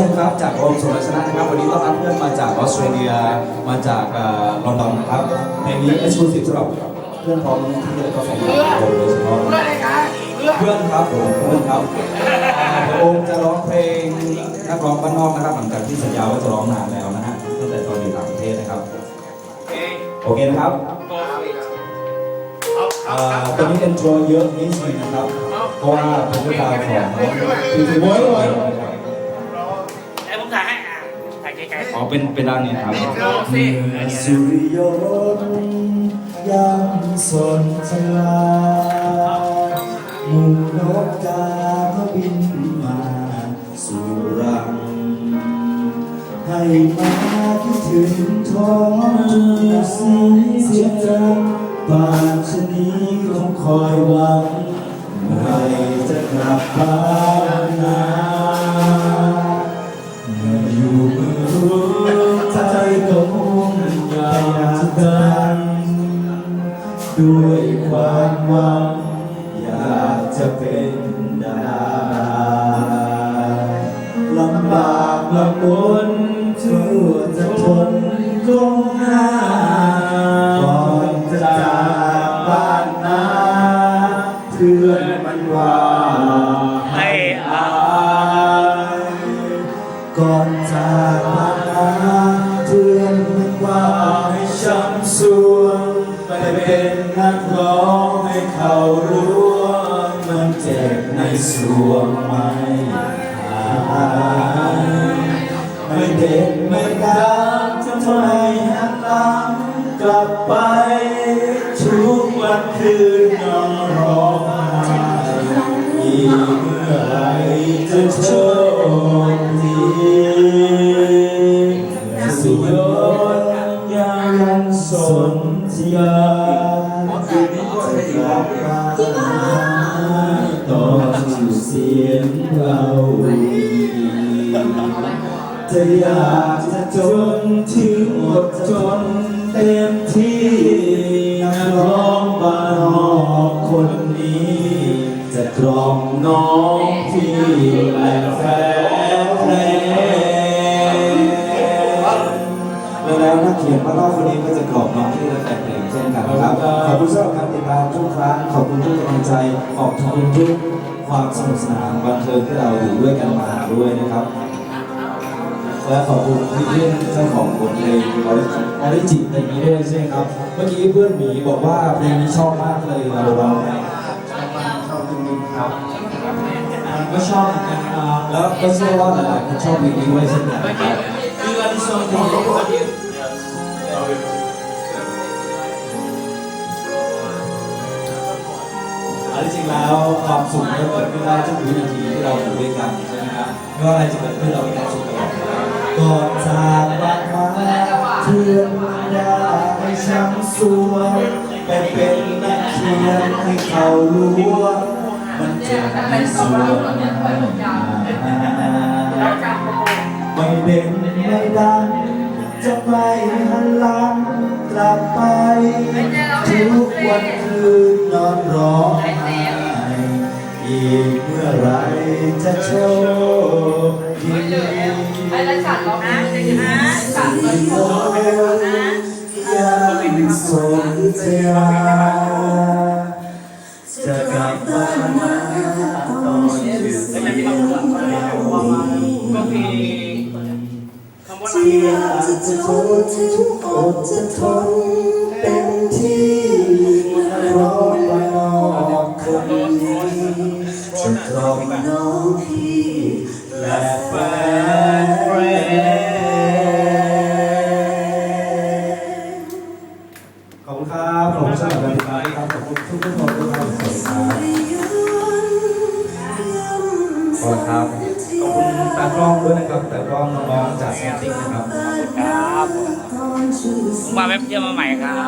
ชมครับจากโอมสุรชนะนะครับวันนี้ต้อนรับเพื่อนมาจากออสเตรเลียมาจากอ่อลอนดอนนะครับเพลงนี้เอ็กซ์คลูซีฟสำหรับเพื่อนพร้องที่จะได้กาแฟครับผมโดยเฉพาะเพื่อนครับผมเพื่อนครับอ่าเดี๋ยวโอมจะร้องเพลงนักร้องบ้านนอกนะครับ หลังจากที่สัญญาว่าจะร้องนานแล้วนะฮะตั้งแต่ตอนอยู่ต่างประเทศนะครับโอเคนะครับอ่าตอนนี้เอ็นโทรเยอะนิดนึงนะครับเพราะว่าเป็นเรื่องราวของคือคือโว้ยโวย ถ่ายไกลๆอ๋อเป็นเป็นด้านนี้ครับโลสิเมื่อสุริยนยังสนทลาหมู่นกกาก็บินมาสู่รัง ให้มาคิดถึงท้องทุ่งสีเสียงจังป่านชนี้คงคอยหวังเมื่อไหรจะกลับบ้านนา ด้วยความหวังอยากจะเป็นดาราลำบากลำบนทั่วจะทนคงหา ไปเป็นนักร้องให้เขารู้ว่ามันเจ็บในสวงไม่หายไม่เด็ดไม่ดังจะไม่หันหลังกลับไปทุกวันคืนนอนร้องไห้อีกเมื่อไหรจะโชค เราจะอยากจะจนถึงอดจนเต็มที่นักร้องบานอกคนนี้ จะกล่อมน้องที่และแฟนเพลงแล้วนักเขียนบ้านนอกคนนี้ก็จะกล่อมน้องที่และแฟนเพลงเช่นกันนะครับ ขอบคุณสำหรับการติดตามทุกครั้ง ขอบคุณทุกกำลังใจ ขอบคุณทุก ความสนุกสนานบันเทิงที่เราอยู่ด้วยกันมาด้วยนะครับ และขอบคุณพี่เพื่อนเจ้าของบทเพลงออริจิอริจิเพลงนี้ด้วยใช่ไหมครับ เมื่อกี้เพื่อนหมีบอกว่าเพลงนี้ชอบมากเลยเราร้องให้ชอบจริงๆครับก็ชอบเหมือนกันแล้วก็เชื่อว่าหลายๆคนชอบเพลงนี้ด้วยเช่นกันครับ แล้วความสุขก็เกิดขึ้นได้ทุกวินาทีที่เราอยู่ด้วยกันใช่ไหมครับไม่ว่าอะไรจะเกิดขึ้นเรามีความสุขตลอดเวลาก่อนจากบ้านมาเพื่อนยาให้ช้ำสวงไปเป็นนักเขียนให้เขารู้ว่ามันเจ็บในสวงไม่เด่นไม่ดังจะไม่หันหลังกลับไปทุกวันคืนนอนร้องไห้ อีกเมื่อไรจะโชคดีไปแล้วฉันร้องนะนะฉันมันโผล่นะยังสนใจจะกลับบ้านมาตอนที่เสียงเราก็มีคำว่ที่อยากจะทนถึงอดจะทนเต็ม จะกล่อมน้องพี่และแฟนเพลงขอบคุณครับขอบคุณสำหรับการติดตามครับขอบคุณทุกทุกคนด้วยครับสวัสดีครับขอบคุณครับขอบคุณตากล้องด้วยนะครับตากล้องน้องๆจากแอนติกนะครับขอบครับผมมาแป๊บเดียวมาใหม่ครับ